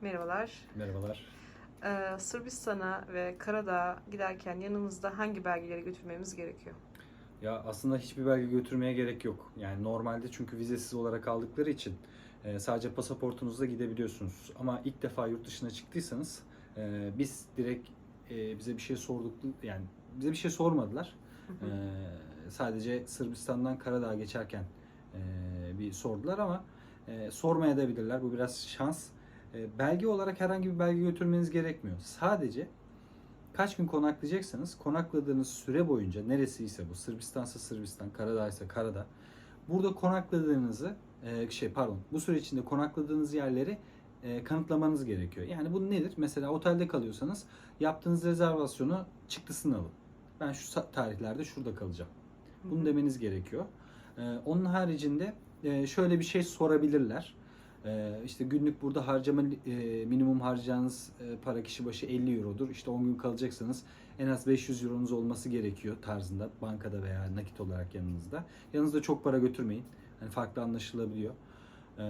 Merhabalar. Merhabalar. Ee, Sırbistan'a ve Karadağ'a giderken yanımızda hangi belgeleri götürmemiz gerekiyor? Ya aslında hiçbir belge götürmeye gerek yok. Yani normalde çünkü vizesiz olarak aldıkları için e, sadece pasaportunuzla gidebiliyorsunuz. Ama ilk defa yurt dışına çıktıysanız e, biz direkt e, bize bir şey sorduk yani bize bir şey sormadılar. Hı hı. E, sadece Sırbistan'dan Karadağ'a geçerken e, bir sordular ama e, sormaya da bilirler. Bu biraz şans. E, belge olarak herhangi bir belge götürmeniz gerekmiyor. Sadece kaç gün konaklayacaksanız konakladığınız süre boyunca neresiyse bu Sırbistansa Sırbistan, Karadağ ise Karadağ. Burada konakladığınızı e, şey pardon bu süre içinde konakladığınız yerleri e, kanıtlamanız gerekiyor. Yani bu nedir? Mesela otelde kalıyorsanız yaptığınız rezervasyonu çıktısını alın. Ben şu tarihlerde şurada kalacağım. Bunu demeniz gerekiyor. Ee, onun haricinde e, şöyle bir şey sorabilirler. Ee, işte günlük burada harcama e, minimum harcayacağınız e, para kişi başı 50 eurodur. İşte 10 gün kalacaksanız en az 500 euronuz olması gerekiyor tarzında bankada veya nakit olarak yanınızda. Yanınızda çok para götürmeyin. Hani farklı anlaşılabiliyor. Ee,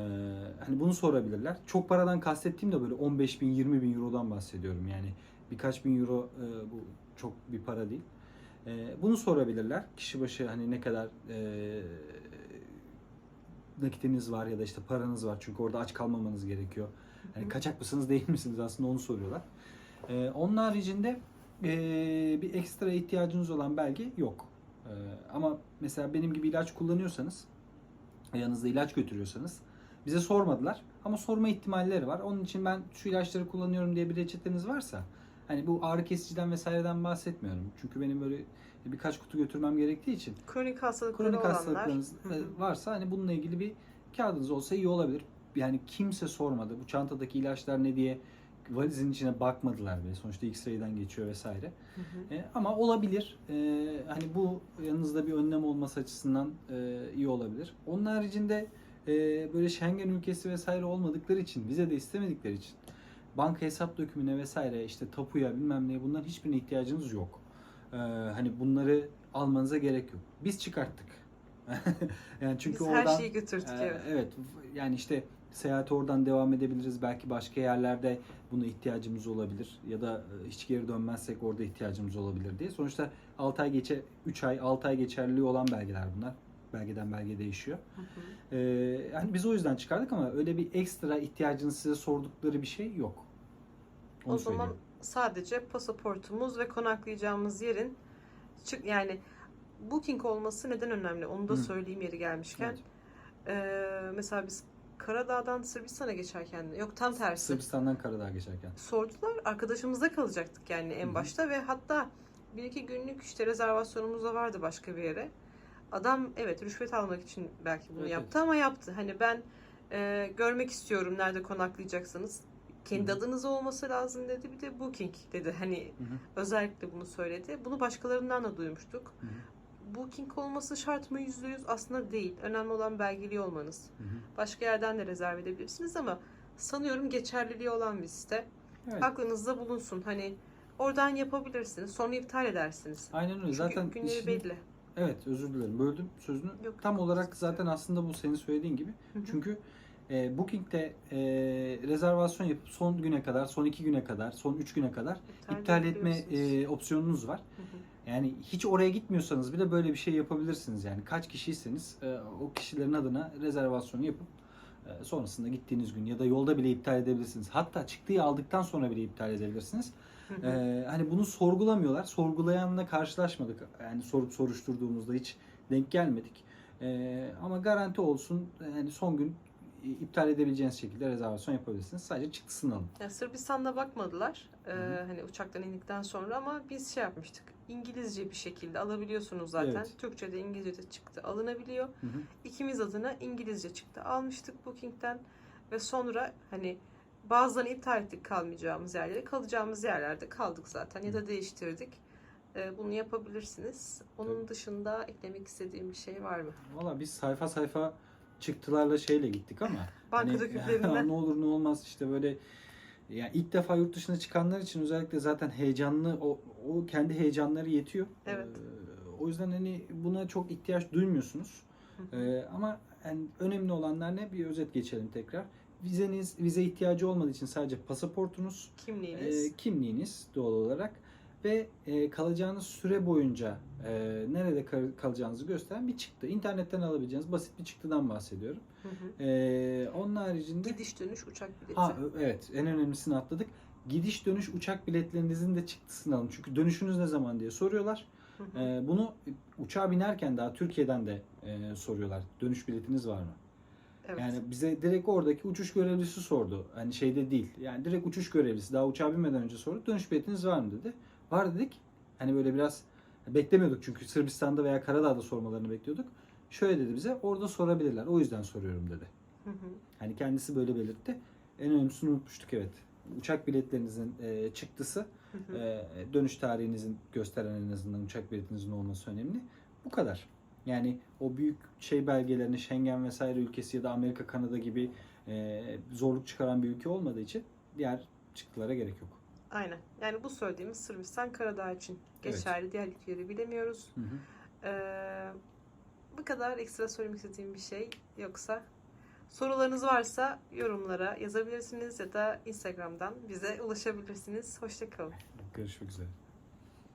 hani bunu sorabilirler. Çok paradan kastettiğim de böyle 15 bin 20 bin eurodan bahsediyorum. Yani birkaç bin euro e, bu çok bir para değil. Ee, bunu sorabilirler. Kişi başı hani ne kadar nakitiniz var ya da işte paranız var. Çünkü orada aç kalmamanız gerekiyor. Hani Hı. kaçak mısınız değil misiniz aslında onu soruyorlar. Ee, onun haricinde e, bir ekstra ihtiyacınız olan belge yok. Ee, ama mesela benim gibi ilaç kullanıyorsanız yanınızda ilaç götürüyorsanız bize sormadılar ama sorma ihtimalleri var. Onun için ben şu ilaçları kullanıyorum diye bir reçeteniz varsa hani bu ağrı kesiciden vesaireden bahsetmiyorum. Çünkü benim böyle birkaç kutu götürmem gerektiği için Kronik hastalıkları kronik olanlar. hastalıklarınız hı. e, varsa hani bununla ilgili bir kağıdınız olsa iyi olabilir. Yani kimse sormadı. Bu çantadaki ilaçlar ne diye valizin içine bakmadılar bile. Sonuçta X-ray'den geçiyor vesaire. Hı hı. E, ama olabilir. E, hani bu yanınızda bir önlem olması açısından e, iyi olabilir. Onun haricinde e, böyle Schengen ülkesi vesaire olmadıkları için, vize de istemedikleri için banka hesap dökümüne vesaire işte tapuya bilmem neye bunların hiçbirine ihtiyacınız yok. E, hani bunları almanıza gerek yok. Biz çıkarttık. yani çünkü Biz oradan her şeyi götürdük ee, evet. evet yani işte seyahate oradan devam edebiliriz. Belki başka yerlerde buna ihtiyacımız olabilir. Ya da e, hiç geri dönmezsek orada ihtiyacımız olabilir diye. Sonuçta 6 ay geçe 3 ay 6 ay geçerliliği olan belgeler bunlar. Belgeden belge değişiyor. Hı hı. Ee, yani biz o yüzden çıkardık ama öyle bir ekstra ihtiyacınız size sordukları bir şey yok. Onu O zaman söyleyeyim. sadece pasaportumuz ve konaklayacağımız yerin çık yani booking olması neden önemli? Onu da Hı. söyleyeyim yeri gelmişken. Evet. Ee, mesela biz Karadağ'dan Sırbistan'a geçerken yok tam tersi. Sırbistan'dan Karadağ geçerken. sordular. Arkadaşımızda kalacaktık yani en Hı başta ve hatta bir iki günlük işte rezervasyonumuz da vardı başka bir yere. Adam evet rüşvet almak için belki bunu Evet, yaptı ama yaptı. Hani ben e, görmek istiyorum nerede konaklayacaksınız. Kendi Hı hı. adınıza olması lazım dedi. Bir de booking dedi. Hani Hı hı. özellikle bunu söyledi. Bunu başkalarından da duymuştuk. Hı hı. Booking olması şart mı? Yüzde yüz aslında değil. Önemli olan belgeli olmanız. Hı hı. Başka yerden de rezerve edebilirsiniz ama sanıyorum geçerliliği olan bir site. Evet. Aklınızda bulunsun. Hani oradan yapabilirsiniz. Sonra iptal edersiniz. Aynen öyle. Çünkü Zaten günleri işin- belli. Evet özür dilerim böldüm sözünü. Yok, Tam yok, olarak zaten aslında bu senin söylediğin gibi. Hı hı. Çünkü e, Booking'de e, rezervasyon yapıp son güne kadar, son iki güne kadar, son üç güne kadar iptal etme edebiliyorsunuz. e, opsiyonunuz var. Hı hı. Yani hiç oraya gitmiyorsanız bile böyle bir şey yapabilirsiniz. Yani kaç kişiyseniz e, o kişilerin adına rezervasyonu yapıp e, sonrasında gittiğiniz gün ya da yolda bile iptal edebilirsiniz. Hatta çıktığı aldıktan sonra bile iptal edebilirsiniz. Ee, hani bunu sorgulamıyorlar. Sorgulayanla karşılaşmadık. Yani sorup soruşturduğumuzda hiç denk gelmedik. Ee, ama garanti olsun yani son gün iptal edebileceğiniz şekilde rezervasyon yapabilirsiniz. Sadece çıktısını alın. Ya Sırbistan'da bakmadılar. Ee, hani uçaktan indikten sonra ama biz şey yapmıştık. İngilizce bir şekilde alabiliyorsunuz zaten. Evet. Türkçe de İngilizce de çıktı alınabiliyor. Hı hı. İkimiz adına İngilizce çıktı almıştık Booking'den ve sonra hani bazılarını iptal ettik kalmayacağımız yerlere. Kalacağımız yerlerde kaldık zaten ya da değiştirdik. Bunu yapabilirsiniz. Onun dışında eklemek istediğim bir şey var mı? Valla biz sayfa sayfa çıktılarla şeyle gittik ama Banka hani, dökümlerinden. ne olur ne olmaz işte böyle yani ilk defa yurt dışına çıkanlar için özellikle zaten heyecanlı o, o kendi heyecanları yetiyor. Evet. Ee, o yüzden hani buna çok ihtiyaç duymuyorsunuz. Hı hı. Ee, ama yani önemli olanlar ne? Bir özet geçelim tekrar. vizeniz vize ihtiyacı olmadığı için sadece pasaportunuz, Kimliğiniz. e, kimliğiniz doğal olarak ve e, kalacağınız süre boyunca e, nerede kal- kalacağınızı gösteren bir çıktı. İnternetten alabileceğiniz basit bir çıktıdan bahsediyorum. Hı hı. E, onun haricinde Gidiş dönüş uçak bileti. Ha evet en önemlisini atladık. Gidiş dönüş uçak biletlerinizin de çıktısını alın. Çünkü dönüşünüz ne zaman diye soruyorlar. Hı hı. Ee, bunu uçağa binerken daha Türkiye'den de e, soruyorlar. Dönüş biletiniz var mı? evet. Yani bize direkt oradaki uçuş görevlisi sordu. Hani şeyde değil. Yani direkt uçuş görevlisi daha uçağa binmeden önce sordu. Dönüş biletiniz var mı dedi. Var dedik. Hani böyle biraz beklemiyorduk çünkü Sırbistan'da veya Karadağ'da sormalarını bekliyorduk. Şöyle dedi bize orada sorabilirler. O yüzden soruyorum dedi. Hı hı. Hani kendisi böyle belirtti. En önemlisini unutmuştuk evet. Uçak biletlerinizin e, çıktısı, Hı hı. e, dönüş tarihinizin gösteren en azından uçak biletinizin olması önemli. Bu kadar. Yani o büyük şey belgelerini Schengen vesaire ülkesi ya da Amerika, Kanada gibi e, zorluk çıkaran bir ülke olmadığı için diğer çıktılara gerek yok. Aynen. Yani bu söylediğimiz Sırbistan Karadağ için geçerli. Diğer ülkeleri bilemiyoruz. Hı hı. Ee, bu kadar ekstra söylemek istediğim bir şey yoksa sorularınız varsa yorumlara yazabilirsiniz ya da Instagram'dan bize ulaşabilirsiniz. Hoşçakalın. Görüşmek üzere.